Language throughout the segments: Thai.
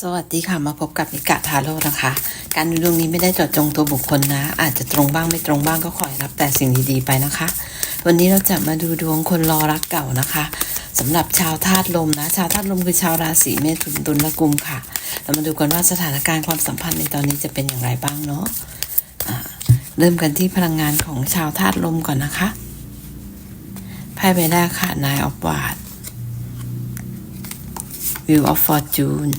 สวัสดีค่ะมาพบกับนิกะทาโร่นะคะ การดูดวงนี้ไม่ได้เจาะจงตัวบุคคลนะ อาจจะตรงบ้างไม่ตรงบ้างก็ขอให้รับแต่สิ่งดีๆไปนะคะ วันนี้เราจะมาดูดวงคนรอรักเก่านะคะสำหรับชาวธาตุลมนะ ชาวธาตุลมคือชาวราศีเมถุนตุลและกุมค่ะ เรามาดูกันว่าสถานการณ์ความสัมพันธ์ในตอนนี้จะเป็นอย่างไรบ้างเนาะอ่าเริ่มกันที่พลังงานของชาวธาตุลมก่อนนะคะไพ่ใบแรกค่ะ Nine of Wands Wheel of Fortune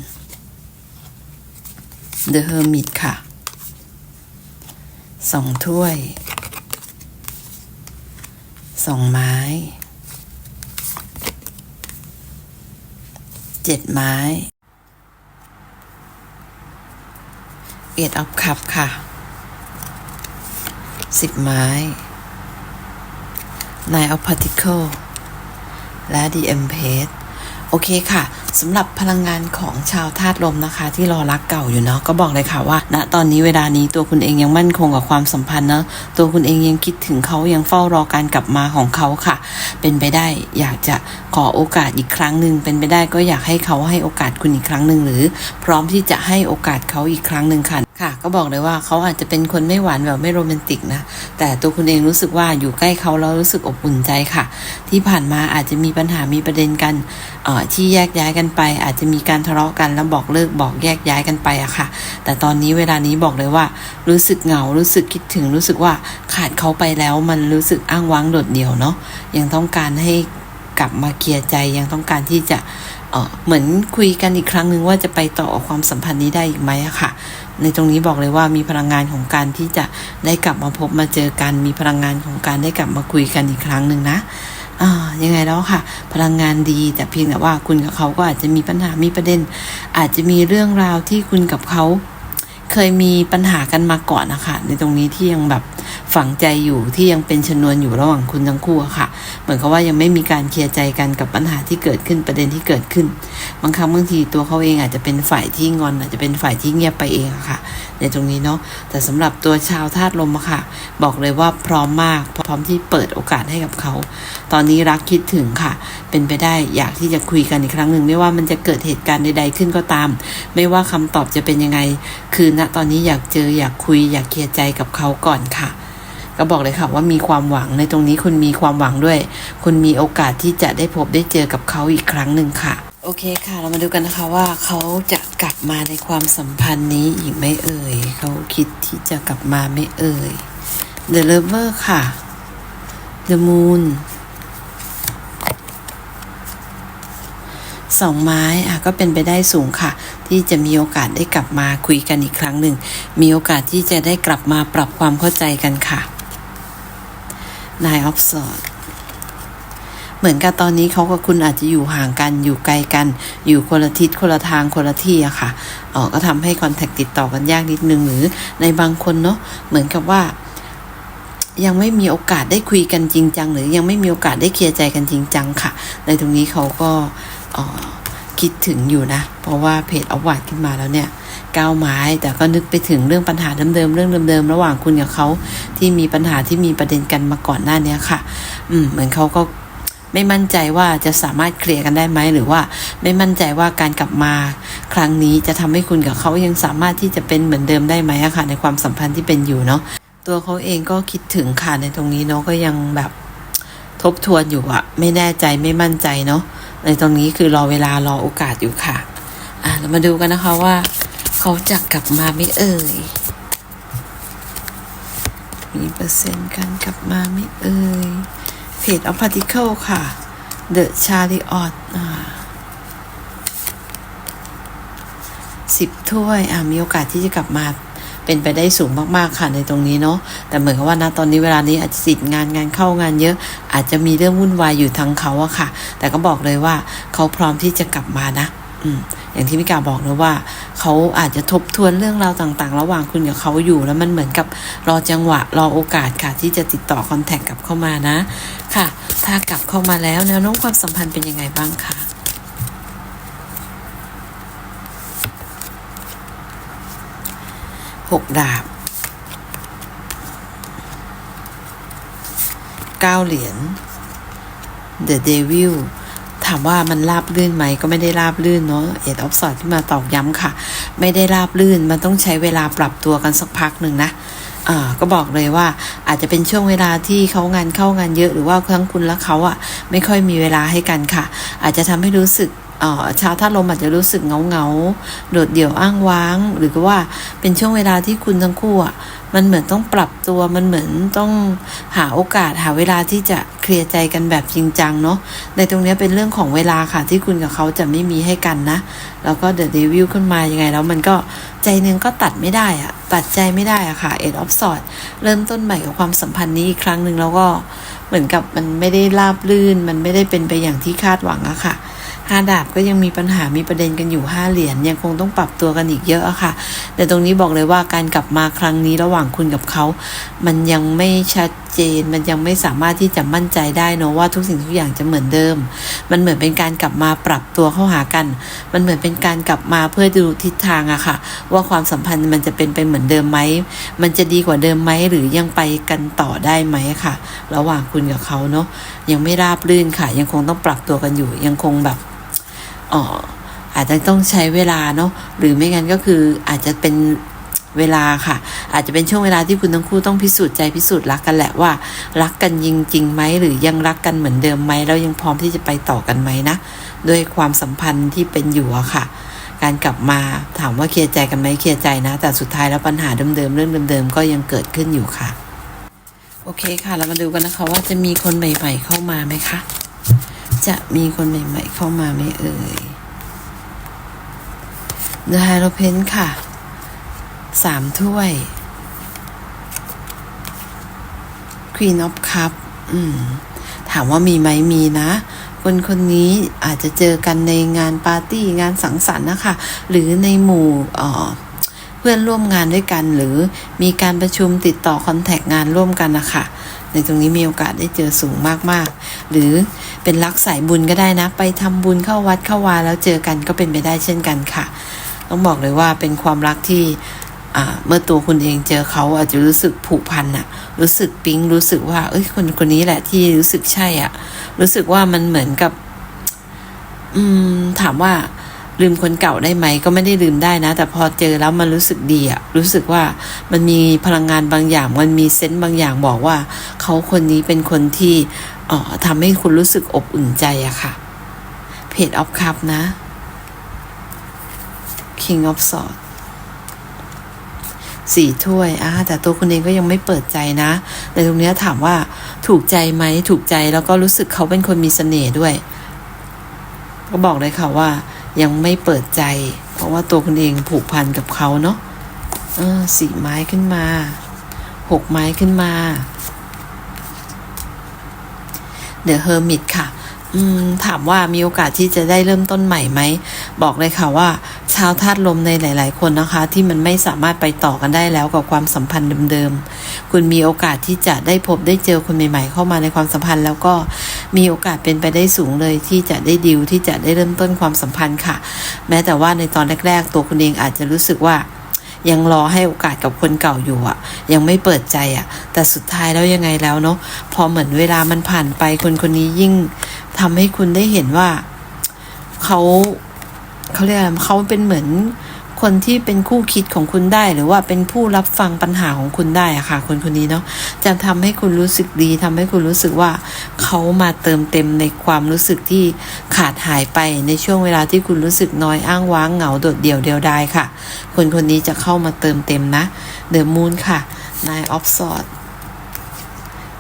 The Hermit ค่ะสองถ้วยสองไม้ เจ็ดไม้ เอ็ดออฟคัพค่ะ สิบไม้ Nine of Particle และ The Empress โอเคค่ะ สำหรับพลังงานของชาวธาตุลมนะคะ ที่รอรักเก่าอยู่เนาะก็บอกเลยค่ะว่าณตอนนี้เวลานี้ตัวคุณเองยังมั่นคงกับความสัมพันธ์เนาะตัวคุณเองยังคิดถึงเขายังเฝ้ารอการกลับมาของเขาค่ะ เป็นไปได้อยากจะขอโอกาสอีกครั้งหนึ่งเป็นไปได้ก็อยากให้เขาให้โอกาสคุณอีกครั้งหนึ่งหรือ พร้อมที่จะให้โอกาสเขาอีกครั้งหนึ่งค่ะค่ะ ก็บอกเลยว่าเขาอาจจะเป็นคนไม่หวานแบบไม่โรแมนติกนะ แต่ตัวคุณเองรู้สึกว่าอยู่ใกล้เขาแล้วรู้สึกอบอุ่นใจค่ะ ที่ผ่านมาอาจจะมีปัญหามีประเด็นกันออที่แยกย้ายกันไป อาจจะมีการทะเลาะกันแล้วบอกเลิกบอกแยกย้ายกันไปอะค่ะ แต่ตอนนี้เวลานี้บอกเลยว่า รู้สึกเหงารู้สึกคิดถึงรู้สึกว่าขาดเขาไปแล้วมันรู้สึกอ้างว้างโดดเดี่ยวเนาะยังต้องการให้กลับมาเคลียร์ใจยังต้องการที่จะเออเหมือนคุยกันอีกครั้งหนึ่งว่าจะไปต่อความสัมพันธ์นี้ได้อีกไหมอะค่ะ ในตรงนี้บอกเลยว่ามีพลังงานของการที่จะได้กลับมาพบมาเจอกัน มีพลังงานของการได้กลับมาคุยกันอีกครั้งหนึ่งนะ ยังไงแล้วค่ะ พลังงานดี แต่เพียงแต่ว่าคุณกับเขาก็อาจจะมีปัญหามีประเด็น อาจจะมีเรื่องราวที่คุณกับเขา เคยมีปัญหากันมาก่อนนะคะในตรงนี้ที่ยังแบบ ฝังใจอยู่ที่ยังเป็นชนวนอยู่ระหว่างคุณทั้งคู่ค่ะ เหมือนกับว่ายังไม่มีการเคลียร์ใจกันกับปัญหาที่เกิดขึ้นประเด็นที่เกิดขึ้น บางครั้งบางทีตัวเขาเองอาจจะเป็นฝ่ายที่งอน อาจจะเป็นฝ่ายที่เงียบไปเองค่ะ ในตรงนี้เนาะแต่สำหรับตัวชาวธาตุลมค่ะ บอกเลยว่าพร้อมมากพร้อมที่เปิดโอกาสให้กับเขา ตอนนี้รักคิดถึงค่ะ เป็นไปได้อยากที่จะคุยกันอีกครั้งหนึ่งไม่ว่ามันจะเกิดเหตุการณ์ใดๆขึ้นก็ตาม ไม่ว่าคำตอบจะเป็นยังไง คือณตอนนี้อยากเจออยากคุยอยากเคลียร์ใจกับเขาก่อนค่ะ ก็บอกเลยค่ะว่ามีความหวังในตรงนี้คุณมีความหวังด้วย คุณมีโอกาสที่จะได้พบได้เจอกับเขาอีกครั้งหนึ่งค่ะ โอเคค่ะ เรามาดูกันนะคะว่าเขาจะกลับมาในความสัมพันธ์นี้อีกไหมเอ่ยเขาคิดที่จะกลับมาไม่เอ่ย The Lover ค่ะ The Moon สองไม้อะก็เป็นไปได้สูงค่ะ ที่จะมีโอกาสได้กลับมาคุยกันอีกครั้งหนึ่ง มีโอกาสที่จะได้กลับมาปรับความเข้าใจกันค่ะ Nine of Swords เหมือนกับตอนนี้เขากับคุณอาจจะอยู่ห่างกันอยู่ไกลกัน อยู่คนละทิศคนละทางคนละที่อะค่ะเออก็ทำให้คอนแทคติดต่อกันยากนิดนึงหรือในบางคนเนาะเหมือนกับว่ายังไม่มีโอกาสได้คุยกันจริงจัง หรือยังไม่มีโอกาสได้เคลียร์ใจกันจริงจังค่ะ ในตรงนี้เขาก็ออคิดถึงอยู่นะ เพราะว่าเพจอวาดขึ้นมาแล้วเนี่ย ก้าวไม้ แต่ก็นึกไปถึงเรื่องปัญหาเดิมๆเรื่องเดิมๆระหว่างคุณกับเขาที่มีปัญหาที่มีประเด็นกันมาก่อนหน้านี้ค่ะ อืมเหมือนเขาก็ไม่มั่นใจว่าจะสามารถเคลียร์กันได้ไหมหรือว่าไม่มั่นใจว่าการกลับมาครั้งนี้จะทำให้คุณกับเขายังสามารถที่จะเป็นเหมือนเดิมได้ไหมอะค่ะ ในความสัมพันธ์ที่เป็นอยู่เนาะตัวเขาเองก็คิดถึงค่ะในตรงนี้เนาะก็ยังแบบทบทวนอยู่อะไม่แน่ใจไม่มั่นใจเนาะในตรงนี้คือรอเวลารอโอกาสอยู่ค่ะ อะเรามาดูกันนะคะว่า เขาจะกลับมาไม่เอ่ย มีเปอร์เซ็นต์การกลับมาไม่เอ่ยเพจออฟพาร์ติเคิลค่ะ The Chariot อ่าสิบถ้วยอ่ามีโอกาสที่จะกลับมาเป็นไปได้สูงมากๆค่ะในตรงนี้เนาะแต่เหมือนกับว่านะตอนนี้เวลานี้อาจจะติดงานงานเข้างานเยอะ อาจจะมีเรื่องวุ่นวายอยู่ทั้งเขาอะค่ะ แต่ก็บอกเลยว่าเขาพร้อมที่จะกลับมานะ อย่างที่มิกาบอกนะว่า เขาอาจจะทบทวนเรื่องราวต่างๆ ระหว่างคุณกับเขาอยู่ แล้วมันเหมือนกับรอจังหวะ รอโอกาสค่ะ ที่จะติดต่อคอนแทคกลับเข้ามานะ ค่ะ ถ้ากลับเข้ามาแล้วแนวโน้มความสัมพันธ์เป็นยังไงบ้างคะหกดาบเก้าเหรียญ The Devil ถามว่ามันราบลื่นไหมก็ไม่ได้ราบลื่นเนาะเอ็ดออฟสอดที่มาตอกย้ำค่ะ ไม่ได้ราบลื่นมันต้องใช้เวลาปรับตัวกันสักพักหนึ่งนะอ่าก็บอกเลยว่าอาจจะเป็นช่วงเวลาที่เขางานเข้างานเยอะหรือว่าทั้งคุณและเขาอะไม่ค่อยมีเวลาให้กันค่ะ อาจจะทำให้รู้สึกเอ่อชาวธาลมอาจจะรู้สึกเงาเงาโดดเดี่ยวอ้างว้าง หรือก็ว่าเป็นช่วงเวลาที่คุณทั้งคู่อะ มันเหมือนต้องปรับตัวมันเหมือนต้องหาโอกาสหาเวลาที่จะเคลียร์ใจกันแบบจริงจังเนาะในตรงนี้เป็นเรื่องของเวลาค่ะที่คุณกับเขาจะไม่มีให้กันนะ แล้วก็เดอะเดวิลขึ้นมายังไง แล้วมันก็ใจนึงก็ตัดไม่ได้อะตัดใจไม่ได้อะค่ะเอ็ดออฟสอดเริ่มต้นใหม่กับความสัมพันธ์นี้อีกครั้งหนึ่งแล้วก็เหมือนกับมันไม่ได้ราบลื่น มันไม่ได้เป็นไปอย่างที่คาดหวังอะค่ะ ห้าดาบก็ยังมีปัญหามีประเด็นกันอยู่ห้าเหรียญยังคงต้องปรับตัวกันอีกเยอะอะค่ะ แต่ตรงนี้บอกเลยว่าการกลับมาครั้งนี้ระหว่างคุณกับเขา มันยังไม่ชัดเจน มันยังไม่สามารถที่จะมั่นใจได้เนอะว่าทุกสิ่งทุกอย่างจะเหมือนเดิม มันเหมือนเป็นการกลับมาปรับตัวเข้าหากัน มันเหมือนเป็นการกลับมาเพื่อดูทิศทางอะค่ะ ว่าความสัมพันธ์มันจะเป็นไปเหมือนเดิมไหม มันจะดีกว่าเดิมไหมหรือยังไปกันต่อได้ไหมค่ะ ระหว่างคุณกับเขาเนอะยังไม่ราบรื่นค่ะ ยังคงต้องปรับตัวกันอยู่ยังคงแบบ อออาจจะต้องใช้เวลาเนาะหรือไม่งั้นก็คืออาจจะเป็นเวลาค่ะ อาจจะเป็นช่วงเวลาที่คุณทั้งคู่ต้องพิสูจน์ใจพิสูจน์รักกันแหละว่า รักกันจริงๆไหมหรือยังรักกันเหมือนเดิมไหมแล้วยังพร้อมที่จะไปต่อกันไหมนะด้วยความสัมพันธ์ที่เป็นอยู่อะค่ะ การกลับมาถามว่าเคลียร์ใจกันไหมเคลียร์ใจนะ แต่สุดท้ายแล้วปัญหาเดิมๆเรื่องเดิมๆก็ยังเกิดขึ้นอยู่ค่ะ โอเคค่ะ เรามาดูกันนะคะว่าจะมีคนใหม่ ๆ เข้ามาไหมคะ จะมีคนใหม่ๆเข้ามาไหมเอ่ย The h i e r o p e n ค่ะสามถ้วย Queen of Cup อืม ถามว่ามีไหมมีนะ คนคนนี้อาจจะเจอกันในงานปาร์ตี้งานสังสรรค์นะคะ หรือในหมู่อ่อ พื่อนร่วมงานด้วยกัน หรือมีการประชุมติดต่อคอนแทคงานร่วมกันนะคะในตรงนี้มีโอกาสได้เจอสูงมากๆ หรือเป็นรักสายบุญก็ได้นะ ไปทำบุญเข้าวัดเข้าวาแล้วเจอกันก็เป็นไปได้เช่นกันค่ะ ต้องบอกเลยว่าเป็นความรักที่เมื่อตัวคุณเองเจอเขาอาจจะรู้สึกผูกพันอะรู้สึกปิ๊งรู้สึกว่า เอ้ยคนคนนี้แหละที่รู้สึกใช่อะรู้สึกว่ามันเหมือนกับ อืมถามว่า ลืมคนเก่าได้ไหมก็ไม่ได้ลืมได้นะ แต่พอเจอแล้วมันรู้สึกดีอะรู้สึกว่ามันมีพลังงานบางอย่าง มันมีเซนต์บางอย่างบอกว่า เขาคนนี้เป็นคนที่เอ่อทำให้คุณรู้สึกอบอุ่นใจอะค่ะเพจออฟคัพนะ King of Swords สี่ถ้วยอ่าแต่ตัวคุณเองก็ยังไม่เปิดใจนะ แต่ตรงนี้ถามว่าถูกใจไหม ถูกใจแล้วก็รู้สึกเขาเป็นคนมีเสน่ห์ด้วย ก็บอกเลยค่ะว่า ยังไม่เปิดใจ เพราะว่าตัวคุณเองผูกพันกับเขาเนาะเออสี่ไม้ขึ้นมาหกไม้ขึ้นมาเดอะเฮอร์มิตค่ะถามว่ามีโอกาสที่จะได้เริ่มต้นใหม่ไหม บอกเลยค่ะว่า ชาวธาตุลมในหลาย ๆ คนนะคะ ที่มันไม่สามารถไปต่อกันได้แล้วกับความสัมพันธ์เดิม ๆ คุณมีโอกาสที่จะได้พบได้เจอคนใหม่ ๆ เข้ามาในความสัมพันธ์ แล้วก็ มีโอกาสเป็นไปได้สูงเลยที่จะได้ดิวที่จะได้เริ่มต้นความสัมพันธ์ค่ะ แม้แต่ว่าในตอนแรก ๆ ตัวคุณเองอาจจะรู้สึกว่ายังรอให้โอกาสกับคนเก่าอยู่อะยังไม่เปิดใจอะแต่สุดท้ายแล้วยังไงแล้วเนาะพอเหมือนเวลามันผ่านไปคนคนนี้ยิ่งทำให้คุณได้เห็นว่าเขาเขาเรียกอะไรเขาเป็นเหมือน คนที่เป็นคู่คิดของคุณได้ หรือว่าเป็นผู้รับฟังปัญหาของคุณได้อะค่ะ คนคนนี้เนาะจะทำให้คุณรู้สึกดีทำให้คุณรู้สึกว่าเขามาเติมเต็มในความรู้สึกที่ขาดหายไปในช่วงเวลาที่คุณรู้สึกน้อยอ้างว้างเหงาโดดเดี่ยวเดียวดายค่ะ คนคนนี้จะเข้ามาเติมเต็มนะ The Moon ค่ะ Nine of Swords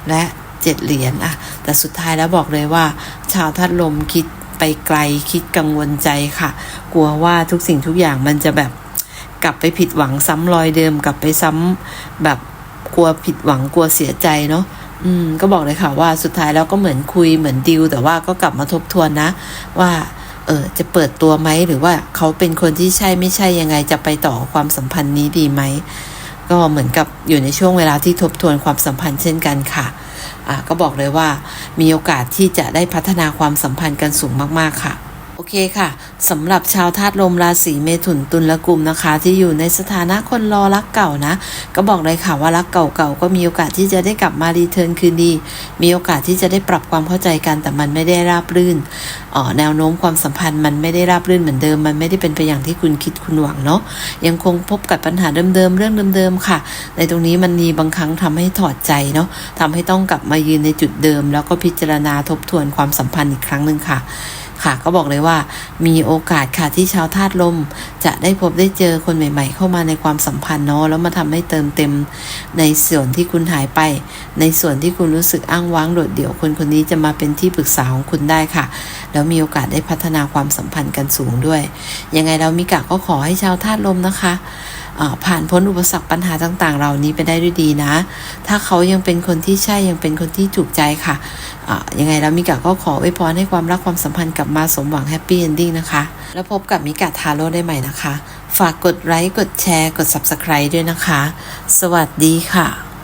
และเจ็ดเหรียญอะแต่สุดท้ายแล้วบอกเลยว่า ชาวธาตุลมคิด ไปไกลคิดกังวลใจค่ะ กลัวว่าทุกสิ่งทุกอย่างมันจะแบบกลับไปผิดหวังซ้ำรอยเดิม กลับไปซ้ำแบบกลัวผิดหวังกลัวเสียใจเนาะอืมก็บอกเลยค่ะว่าสุดท้ายแล้วก็เหมือนคุยเหมือนดิว แต่ว่าก็กลับมาทบทวนนะ ว่าเออจะเปิดตัวไหมหรือว่าเขาเป็นคนที่ใช่ไม่ใช่ยังไงจะไปต่อความสัมพันธ์นี้ดีไหมก็เหมือนกับอยู่ในช่วงเวลาที่ทบทวนความสัมพันธ์เช่นกันค่ะอะ ก็บอกเลยว่ามีโอกาสที่จะได้พัฒนาความสัมพันธ์กันสูงมาก ๆ ค่ะ อเคค่ะสำหรับชาวธาตุลมราศีเมถุนตุลละกุมนะคะ ที่อยู่ในสถานะคนรอรักเก่านะ ก็บอกเลยค่ะว่ารักเก่าๆก็มีโอกาสที่จะได้กลับมารีเทิร์นคืนดี มีโอกาสที่จะได้ปรับความเข้าใจกันแต่มันไม่ได้ราบรื่นอ๋อแนวโน้มความสัมพันธ์มันไม่ได้ราบรื่นเหมือนเดิม มันไม่ได้เป็นไปอย่างที่คุณคิดคุณหวังเนาะยังคงพบกับปัญหาเดิมๆเรื่องเดิมๆค่ะ ในตรงนี้มันมีบางครั้งทำให้ถอดใจเนาะทำให้ต้องกลับมายืนในจุดเดิม แล้วก็พิจารณาทบทวนความสัมพันธ์อีกครั้งหนึ่งค่ะ ค่ะ ก็บอกเลยว่ามีโอกาสค่ะที่ชาวธาตุลม จะได้พบได้เจอคนใหม่ ๆ เข้ามาในความสัมพันธ์เนาะแล้วมาทำให้เติมเต็มในส่วนที่คุณหายไป ในส่วนที่คุณรู้สึกอ้างว้างโดดเดี่ยวคนคนนี้จะมาเป็นที่ปรึกษาของคุณได้ค่ะ แล้วมีโอกาสได้พัฒนาความสัมพันธ์กันสูงด้วย ยังไงเรามิกะก็ขอให้ชาวธาตุลมนะคะ ผ่านพ้นอุปสรรคปัญหาต่างๆ เหล่านี้ไปได้ด้วยดีนะ ถ้าเขายังเป็นคนที่ใช่ยังเป็นคนที่ถูกใจค่ะะยังไงแล้วมิกะก็ขออวยพรให้ความรักความสัมพันธ์กลับมาสมหวังแฮปปี้เอนดิ้งนะคะ แล้วพบกับมิกะทาโร่ได้ใหม่นะคะ ฝากกดไลค์กดแชร์ กด Subscribe ด้วยนะคะ สวัสดีค่ะ